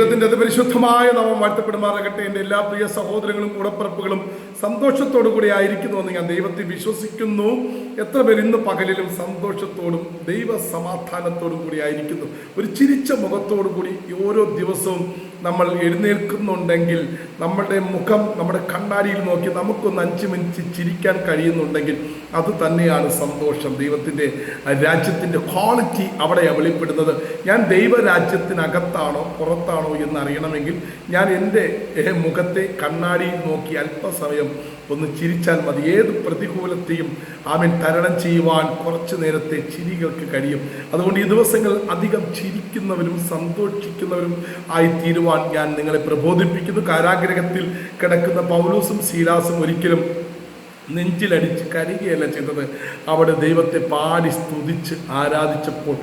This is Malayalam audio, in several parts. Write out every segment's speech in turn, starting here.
ദൈവത്തിന്റെ അതിപരിശുദ്ധമായ നാമം വാഴ്ത്തപ്പെടുമാറാകട്ടെ. എന്റെ എല്ലാ പ്രിയ സഹോദരങ്ങളും കൂടപ്പിറപ്പുകളും സന്തോഷത്തോടു കൂടി ആയിരിക്കുന്നു എന്ന് ഞാൻ ദൈവത്തെ വിശ്വസിക്കുന്നു. എത്ര പേർ ഇന്ന് പകലിലും സന്തോഷത്തോടും ദൈവ സമാധാനത്തോടും കൂടി ആയിരിക്കുന്നു. ഒരു ചിരിച്ച മുഖത്തോടു കൂടി ഓരോ ദിവസവും നമ്മൾ എഴുന്നേൽക്കുന്നുണ്ടെങ്കിൽ നമ്മുടെ മുഖം നമ്മുടെ കണ്ണാടിയിൽ നോക്കി നമുക്കൊന്ന് അഞ്ച് മിനിറ്റ് ചിരിക്കാൻ കഴിയുന്നുണ്ടെങ്കിൽ അത് തന്നെയാണ് സന്തോഷം. ദൈവത്തിന്റെ രാജ്യത്തിന്റെ ക്വാളിറ്റി അവിടെയാണ് വെളിപ്പെടുന്നത്. ഞാൻ ദൈവരാജ്യത്തിനകത്താണോ പുറത്താണോ എന്ന് അറിയണമെങ്കിൽ ഞാൻ എന്റെ മുഖത്തെ കണ്ണാടിയിൽ നോക്കി അല്പസമയം ഒന്ന് ചിരിച്ചാൽ മതി. ഏത് പ്രതികൂലത്തെയും ആമൻ തരണം ചെയ്യുവാൻ കുറച്ചു നേരത്തെ ചിരികൾക്ക് കഴിയും. അതുകൊണ്ട് ഈ ദിവസങ്ങൾ അധികം ചിരിക്കുന്നവരും സന്തോഷിക്കുന്നവരും ആയി തീരുവാൻ ഞാൻ നിങ്ങളെ പ്രബോധിപ്പിക്കുന്നു. കാരാഗ്രഹത്തിൽ കിടക്കുന്ന പൗലൂസും ശീലാസും ഒരിക്കലും നെഞ്ചിലടിച്ച് കരുകയല്ല ചെയ്തത്. അവിടെ ദൈവത്തെ പാടി സ്തുതിച്ച് ആരാധിച്ചപ്പോൾ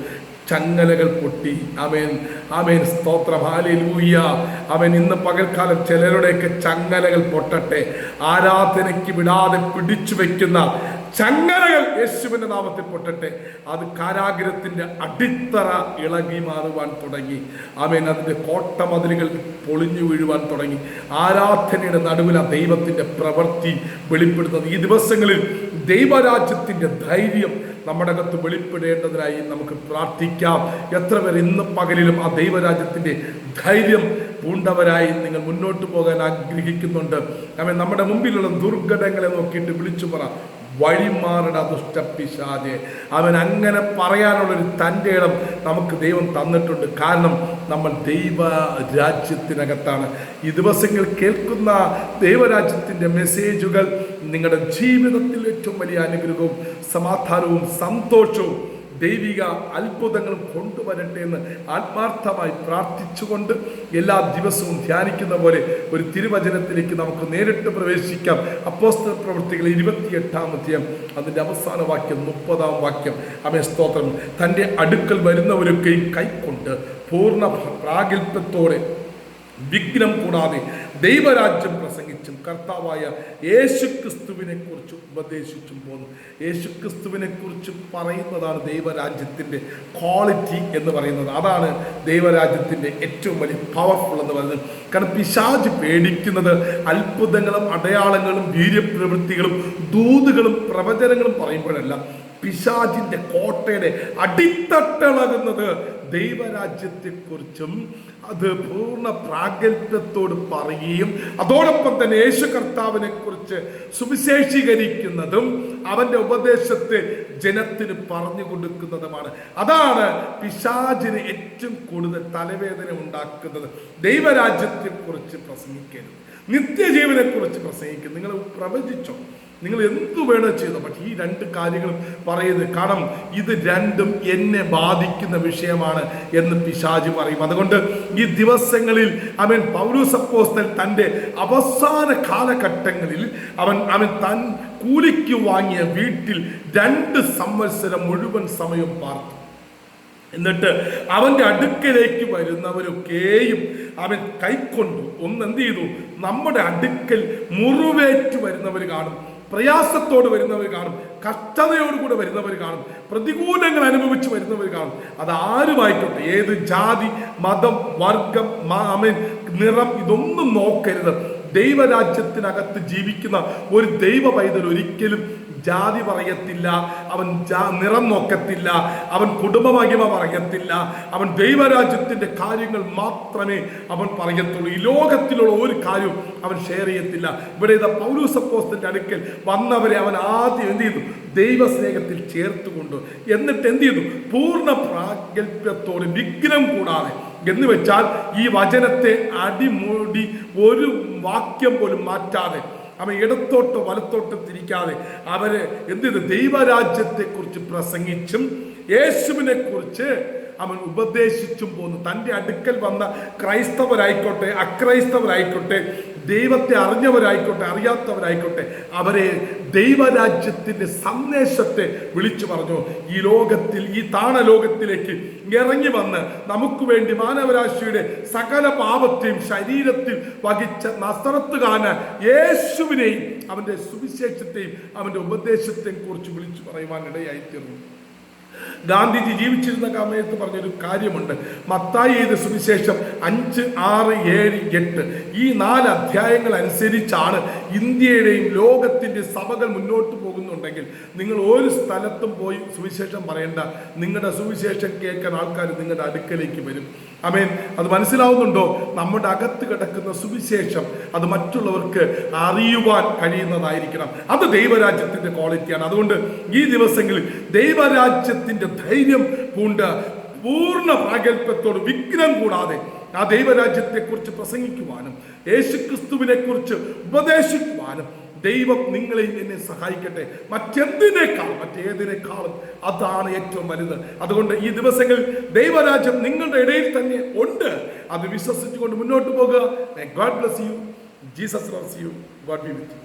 ചങ്ങലകൾ പൊട്ടി. അവൻ അവൻ സ്തോത്രം. ഹാലൂയ്യ അവൻ ഇന്ന് പകൽക്കാലം ചിലരുടെയൊക്കെ ചങ്ങലകൾ പൊട്ടട്ടെ. ആരാധനയ്ക്ക് വിടാതെ പിടിച്ചു വെക്കുന്ന ചങ്ങലകൾ യേശുവിന്റെ നാമത്തിൽ പൊട്ടട്ടെ. അത് കാരാഗ്രഹത്തിന്റെ അടിത്തറ ഇളകി മാറുവാൻ തുടങ്ങി. ആമേൻ. അതിന്റെ കോട്ടമതിലുകൾ പൊളിഞ്ഞു വീഴുവാൻ തുടങ്ങി. ആരാധനയുടെ നടുവിൽ ആ ദൈവത്തിന്റെ പ്രവൃത്തി വെളിപ്പെടുന്നത് ഈ ദിവസങ്ങളിൽ ദൈവരാജ്യത്തിന്റെ ധൈര്യം നമ്മുടെ അകത്ത് വെളിപ്പെടേണ്ടതിനായി നമുക്ക് പ്രാർത്ഥിക്കാം. എത്ര പേർ ഇന്ന് പകലിലും ആ ദൈവരാജ്യത്തിന്റെ ധൈര്യം പൂണ്ടവരായി നിങ്ങൾ മുന്നോട്ട് പോകാൻ ആഗ്രഹിക്കുന്നുണ്ട്. അവൻ നമ്മുടെ മുമ്പിലുള്ള ദുർഘടങ്ങളെ നോക്കിയിട്ട് വിളിച്ചു പറ. വഴിമാറട ദുഷ്ടപ്പിശാചെ അവൻ അങ്ങനെ പറയാനുള്ളൊരു തന്റെ ഇടം നമുക്ക് ദൈവം തന്നിട്ടുണ്ട്. കാരണം നമ്മൾ ദൈവ രാജ്യത്തിനകത്താണ് ഈ ദിവസങ്ങൾ കേൾക്കുന്ന ദൈവരാജ്യത്തിന്റെ മെസ്സേജുകൾ നിങ്ങളുടെ ജീവിതത്തിൽ ഏറ്റവും വലിയ അനുഗ്രഹവും സമാധാനവും സന്തോഷവും ദൈവിക അത്ഭുതങ്ങളും കൊണ്ടുവരട്ടെ എന്ന് ആത്മാർത്ഥമായി പ്രാർത്ഥിച്ചുകൊണ്ട് എല്ലാ ദിവസവും ധ്യാനിക്കുന്ന പോലെ ഒരു തിരുവചനത്തിലേക്ക് നമുക്ക് നേരിട്ട് പ്രവേശിക്കാം. അപ്പോസ്തല പ്രവൃത്തികൾ ഇരുപത്തിയെട്ടാമധ്യം അതിന്റെ അവസാന വാക്യം മുപ്പതാം വാക്യം. അമേ സ്തോത്രം. തന്റെ അടുക്കൽ വരുന്നവരൊക്കെയും കൈക്കൊണ്ട് പൂർണ പ്രാഗൽഭ്യത്തോടെ വിഘ്നം കൂടാതെ ദൈവരാജ്യം പ്രസംഗിച്ചും കർത്താവായ യേശുക്രിസ്തുവിനെ കുറിച്ച് ഉപദേശിച്ചും പോന്നു. യേശുക്രിസ്തുവിനെ കുറിച്ച് പറയുന്നതാണ് ദൈവരാജ്യത്തിന്റെ ക്വാളിറ്റി എന്ന് പറയുന്നത്. അതാണ് ദൈവരാജ്യത്തിന്റെ ഏറ്റവും വലിയ പവർഫുൾ എന്ന് പറയുന്നത്. കാരണം പിശാജ് പേടിക്കുന്നത് അത്ഭുതങ്ങളും അടയാളങ്ങളും വീര്യപ്രവൃത്തികളും ദൂതുകളും പ്രവചനങ്ങളും പറയുമ്പോഴല്ല. പിശാജിന്റെ കോട്ടയുടെ അടിത്തട്ടിളകുന്നത് ദൈവരാജ്യത്തെക്കുറിച്ചും അത് പൂർണ പ്രാഗൽഭ്യത്തോട് പറയുകയും അതോടൊപ്പം തന്നെ യേശു കർത്താവിനെ കുറിച്ച് സുവിശേഷീകരിക്കുന്നതും അവന്റെ ഉപദേശത്തെ ജനത്തിന് പറഞ്ഞു കൊടുക്കുന്നതുമാണ്. അതാണ് പിശാചിന് ഏറ്റവും കൂടുതൽ തലവേദന ഉണ്ടാക്കുന്നത്. ദൈവരാജ്യത്തെക്കുറിച്ച് പ്രസംഗിക്കരുത്. നിത്യജീവനെ കുറിച്ച് പ്രസംഗിക്കും നിങ്ങൾ പ്രവചിച്ചോ? നിങ്ങൾ എന്തു വേണോ ചെയ്തോ പക്ഷേ ഈ രണ്ട് കാര്യങ്ങളും പറയുന്നത് കാരണം ഇത് രണ്ടും എന്നെ ബാധിക്കുന്ന വിഷയമാണ് എന്ന് പിശാജ് പറയും. അതുകൊണ്ട് ഈ ദിവസങ്ങളിൽ അവൻ പൗരസപ്പോസ്തൽ തന്റെ അവസാന കാലഘട്ടങ്ങളിൽ അവൻ അവൻ തൻ കൂലിക്ക് വാങ്ങിയ വീട്ടിൽ രണ്ട് സംവത്സരം മുഴുവൻ സമയം പാർത്തു. എന്നിട്ട് അവന്റെ അടുക്കലേക്ക് വരുന്നവരൊക്കെയും അവൻ കൈക്കൊണ്ടു. ഒന്ന് എന്ത് ചെയ്തു? നമ്മുടെ അടുക്കൽ മുറിവേറ്റ് വരുന്നവർ കാണും. പ്രയാസത്തോട് വരുന്നവർ കാണും കഷ്ടതയോടുകൂടെ വരുന്നവർ കാണും പ്രതികൂലങ്ങൾ അനുഭവിച്ച് വരുന്നവർ കാണും. അത് ആരുമായിക്കോട്ടെ? ഏത് ജാതി മതം വർഗം മാമൻ നിറം ഇതൊന്നും നോക്കരുത്. ദൈവരാജ്യത്തിനകത്ത് ജീവിക്കുന്ന ഒരു ദൈവ പൈതൽ ഒരിക്കലും ജാതി പറയത്തില്ല അവൻ ജാ- നിറം നോക്കത്തില്ല അവൻ കുടുംബമഹിമ പറയത്തില്ല അവൻ ദൈവരാജ്യത്തിന്റെ കാര്യങ്ങൾ മാത്രമേ അവൻ പറയത്തുള്ളൂ. ഈ ലോകത്തിലുള്ള ഒരു കാര്യവും അവൻ ഷെയർ ചെയ്യത്തില്ല. ഇവിടെ ഇതാ പൗരൂസപ്പോസ്റ്റിന്റെ അടുക്കൽ വന്നവരെ അവൻ ആദ്യം എന്ത് ചെയ്തു? ദൈവസ്നേഹത്തിൽ ചേർത്തുകൊണ്ട് എന്നിട്ട് എന്ത് ചെയ്തു പൂർണ പ്രാഗൽഭ്യത്തോടെ വിഘ്നം കൂടാതെ. എന്ന് വെച്ചാൽ ഈ വചനത്തെ അടിമൂടി ഒരു വാക്യം പോലും മാറ്റാതെ അവ ഇടത്തോട്ടോ വലത്തോട്ടോ തിരിക്കാതെ അവരെ എന്ത് ചെയ്തു? ദൈവരാജ്യത്തെ കുറിച്ച് പ്രസംഗിച്ചും യേശുവിനെ കുറിച്ച് അവൻ ഉപദേശിച്ചും പോന്നു. തന്റെ അടുക്കൽ വന്ന ക്രൈസ്തവരായിക്കോട്ടെ അക്രൈസ്തവരായിക്കോട്ടെ ദൈവത്തെ അറിഞ്ഞവരായിക്കോട്ടെ അറിയാത്തവരായിക്കോട്ടെ അവരെ ദൈവരാജ്യത്തിന്റെ സന്ദേശത്തെ വിളിച്ചു പറഞ്ഞു. ഈ ലോകത്തിൽ ഈ താണലോകത്തിലേക്ക് ഇറങ്ങി വന്ന് നമുക്ക് വേണ്ടി മാനവരാശിയുടെ സകല പാപത്തെയും ശരീരത്തിൽ വഹിച്ച നസ്രത്തുകാരന് യേശുവിനെയും അവന്റെ സുവിശേഷത്തെയും അവന്റെ ഉപദേശത്തെയും കുറിച്ച് വിളിച്ചു പറയുവാൻ ഇടയായിത്തീർന്നു ഗാന്ധിജി ജീവിച്ചിരുന്ന സമയത്ത് പറഞ്ഞൊരു കാര്യമുണ്ട്. മത്തായി എഴുത സുവിശേഷം അഞ്ച് ആറ് ഏഴ് എട്ട്. ഈ നാല് അധ്യായങ്ങൾ അനുസരിച്ചാണ് ഇന്ത്യയുടെയും ലോകത്തിന്റെ സഭകൾ മുന്നോട്ട് പോകുന്നുണ്ടെങ്കിൽ നിങ്ങൾ ഒരു സ്ഥലത്തും പോയി സുവിശേഷം പറയേണ്ട. നിങ്ങളുടെ സുവിശേഷം കേൾക്കാൻ ആൾക്കാർ നിങ്ങളുടെ അടുക്കലേക്ക് വരും. അമേൻ അത് മനസ്സിലാവുന്നുണ്ടോ? നമ്മുടെ അകത്ത് കിടക്കുന്ന സുവിശേഷം അത് മറ്റുള്ളവർക്ക് അറിയുവാൻ കഴിയുന്നതായിരിക്കണം. അത് ദൈവരാജ്യത്തിന്റെ ക്വാളിറ്റിയാണ് അതുകൊണ്ട് ഈ ദിവസങ്ങളിൽ ദൈവരാജ്യത്തിന്റെ ധൈര്യം പൂണ്ട് പൂർണ പ്രാഗൽഭ്യത്തോട് വിഘ്നം കൂടാതെ ആ ദൈവരാജ്യത്തെക്കുറിച്ച് പ്രസംഗിക്കുവാനും യേശുക്രിസ്തുവിനെ കുറിച്ച് ഉപദേശിക്കുവാനും ദൈവം നിങ്ങളെ എന്നെ സഹായിക്കട്ടെ. മറ്റെന്തിനേക്കാളും മറ്റേതിനേക്കാളും അതാണ് ഏറ്റവും വലുത്. അതുകൊണ്ട് ഈ ദിവസങ്ങളിൽ ദൈവരാജ്യം നിങ്ങളുടെ ഇടയിൽ തന്നെ ഉണ്ട്. അത് വിശ്വസിച്ചുകൊണ്ട് മുന്നോട്ട് പോകുക. God bless you Jesus bless you God be with